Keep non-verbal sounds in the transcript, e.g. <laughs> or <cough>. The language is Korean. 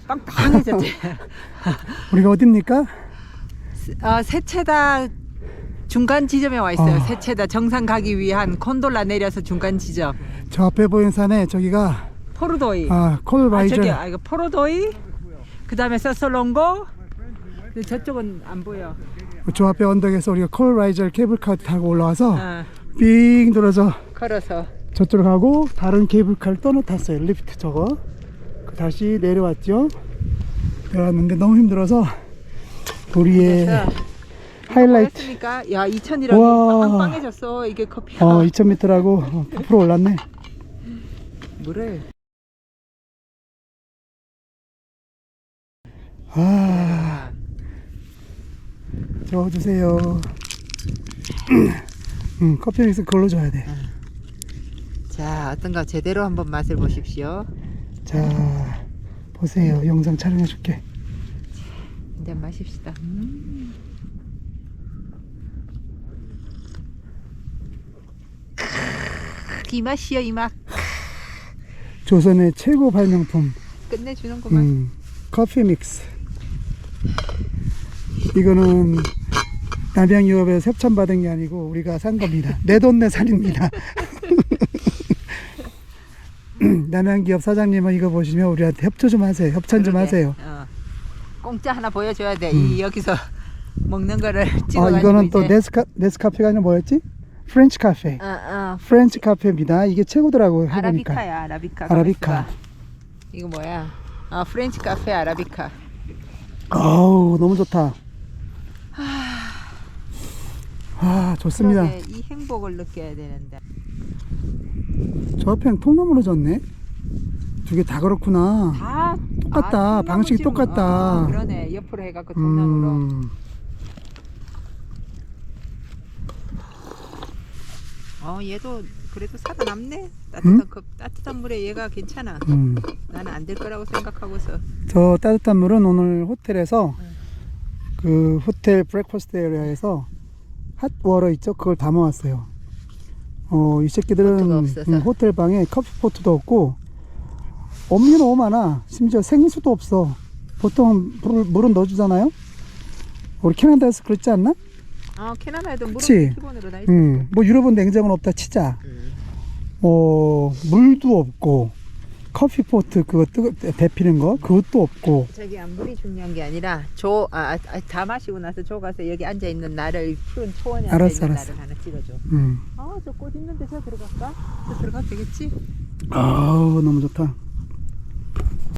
빵빵해졌지. <laughs> 우리가 어딥니까? 어, 세체다 중간 지점에 와 있어요. 아. 세체다 정상 가기 위한 콘돌라 내려서 중간 지점. 저 앞에 보이는 산에 저기가 포르도이. 아, 콜라이저 저기 아 이거 포르도이. 그다음에 서솔롱고. 근데 저쪽은 안 보여. 저 앞에 언덕에서 우리가 콜라이저 케이블카 타고 올라와서 어, 빙 돌아서 걸어서. 저쪽으로 가고 다른 케이블카를 또 탔어요 리프트 저거 그 다시 내려왔죠? 내려왔는데 너무 힘들어서 우리의 하이라이트. 했으니까 야 2000이라고 우와. 빵빵해졌어. 이게 커피야. 어 2000m라고? 100% 올랐네. 물을. 아 저어 주세요. <clears throat> 음, 커피 믹스 그걸로 줘야 자 어떤가 제대로 한번 맛을 보십시오. 돼자 보세요 영상 촬영해 줄게 이제 마십시다. 음. 이 맛이요 이 맛. 조선의 최고 발명품 끝내주는구만. 음, 커피 믹스. 이거는 남양 유업에서 협찬받은 게 아니고 우리가 산 겁니다. 내 돈 내 산입니다. <laughs> <clears throat> 남양기업 사장님은 이거 보시면 우리한테 협조 좀 하세요. 협찬 좀. 하세요. 어. 공짜 하나 보여줘야 돼. 이 여기서 <laughs> 먹는 거를 아, 찍어가지고 이거는 또. 네스카, 네스카페가 아니라 뭐였지? 프렌치 카페. 어, 어. 프렌치 카페입니다. 이게 최고더라고요. 해보니까. 아라비카야 아라비카. 아라비카. 가만있어 봐. 이거 뭐야? 아 프렌치 카페 아라비카. 아우, 너무 좋다. 아, 좋습니다. 그러게, 이 행복을 느껴야 되는데. 저 앞에는 통나무로 졌네. 두 개 다 그렇구나. 다 똑같다. 통나무 방식이 지금, 똑같다. 어, 그러네. 옆으로 해갖고 통나무로. 음, 어 얘도 그래도 살아남네. 따뜻한 컵, 따뜻한 물에 얘가 괜찮아. 음. 나는 안 될 거라고 생각하고서. 저 따뜻한 물은 오늘 호텔에서 그 호텔 브렉퍼스트 에리아에서 핫워터 있죠? 그걸 담아왔어요. 어, 이 새끼들은. 음, 호텔 방에 커피 포트도 없고 없는 너무 많아. 심지어 생수도 없어. 보통 물을, 물은 넣어주잖아요? 우리 캐나다에서 그렇지 않나? 어 캐나다에도 물은? 기본으로 다 있어. 음, 뭐 유럽은 냉장고는 없다 치자. 음. 뭐 물도 없고 커피 포트 그거 뜨거 데피는 거 그것도 없고 저기 안 물이 중요한 게 아니라 조, 아, 아, 아, 다 마시고 나서 조 가서 여기 앉아 있는 나를 푸른 초원에 앉아 알았어, 있는 알았어. 나를 하나 찍어줘. 음. 아저 꽃 있는데 저 들어갈까? 저 들어가도 되겠지? 아우 너무 좋다